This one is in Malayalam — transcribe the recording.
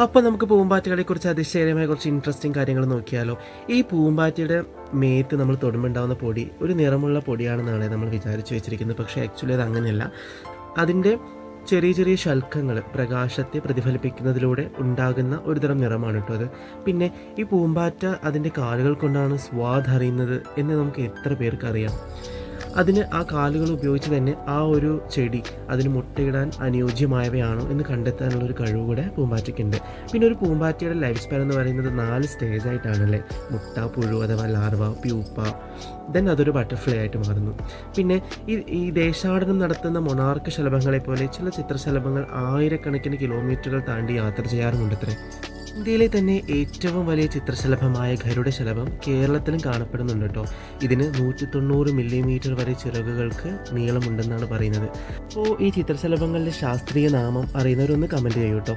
അപ്പോൾ നമുക്ക് പൂമ്പാറ്റകളെ കുറിച്ച് അതിശയകരമായ കുറച്ച് ഇൻട്രസ്റ്റിംഗ് കാര്യങ്ങൾ നോക്കിയാലോ. ഈ പൂമ്പാറ്റയുടെ മേത്ത് നമ്മൾ തൊടുമ്പുണ്ടാവുന്ന പൊടി ഒരു നിറമുള്ള പൊടിയാണെന്നാണ് നമ്മൾ വിചാരിച്ചു വെച്ചിരിക്കുന്നത്. പക്ഷേ ആക്ച്വലി അത് അങ്ങനെയല്ല. അതിന്റെ ചെറിയ ചെറിയ ശൽക്കങ്ങൾ പ്രകാശത്തെ പ്രതിഫലിപ്പിക്കുന്നതിലൂടെ ഉണ്ടാകുന്ന ഒരുതരം നിറമാണ് കേട്ടോ അത്. പിന്നെ ഈ പൂമ്പാറ്റ അതിന്റെ കാലുകൾ കൊണ്ടാണ് സ്വാദ് അറിയുന്നത് എന്ന് നമുക്ക് എത്ര പേർക്ക് അറിയാം. അതിന് ആ കാലുകൾ ഉപയോഗിച്ച് തന്നെ ആ ഒരു ചെടി അതിന് മുട്ടയിടാൻ അനുയോജ്യമായവയാണോ എന്ന് കണ്ടെത്താനുള്ള ഒരു കഴിവ് കൂടെ പൂമ്പാറ്റയ്ക്കുണ്ട് പിന്നെ ഒരു പൂമ്പാറ്റയുടെ ലൈഫ് സ്പാൻ എന്ന് പറയുന്നത് നാല് സ്റ്റേജ് ആയിട്ടാണല്ലേ? മുട്ട പുഴു അഥവാ ലാർവ പ്യൂപ്പ ദെൻ അതൊരു ബട്ടർഫ്ലൈ ആയിട്ട് മാറുന്നു. പിന്നെ ഈ ഈ ദേശാടനം നടത്തുന്ന മൊണാർക്ക് ശലഭങ്ങളെ പോലെ ചില ചിത്രശലഭങ്ങൾ ആയിരക്കണക്കിന് കിലോമീറ്ററുകൾ താണ്ടി യാത്ര ചെയ്യാറുമുണ്ടത്രേ. ഇന്ത്യയിലെ തന്നെ ഏറ്റവും വലിയ ചിത്രശലഭമായ ഗരുഡ ശലഭം കേരളത്തിലും കാണപ്പെടുന്നുണ്ട് കേട്ടോ. ഇതിന് നൂറ്റി തൊണ്ണൂറ് മില്ലിമീറ്റർ വരെ ചിറകുകൾക്ക് നീളമുണ്ടെന്നാണ് പറയുന്നത്. അപ്പോൾ ഈ ചിത്രശലഭങ്ങളുടെ ശാസ്ത്രീയ നാമം അറിയുന്നവരൊന്ന് കമന്റ് ചെയ്യൂ കേട്ടോ.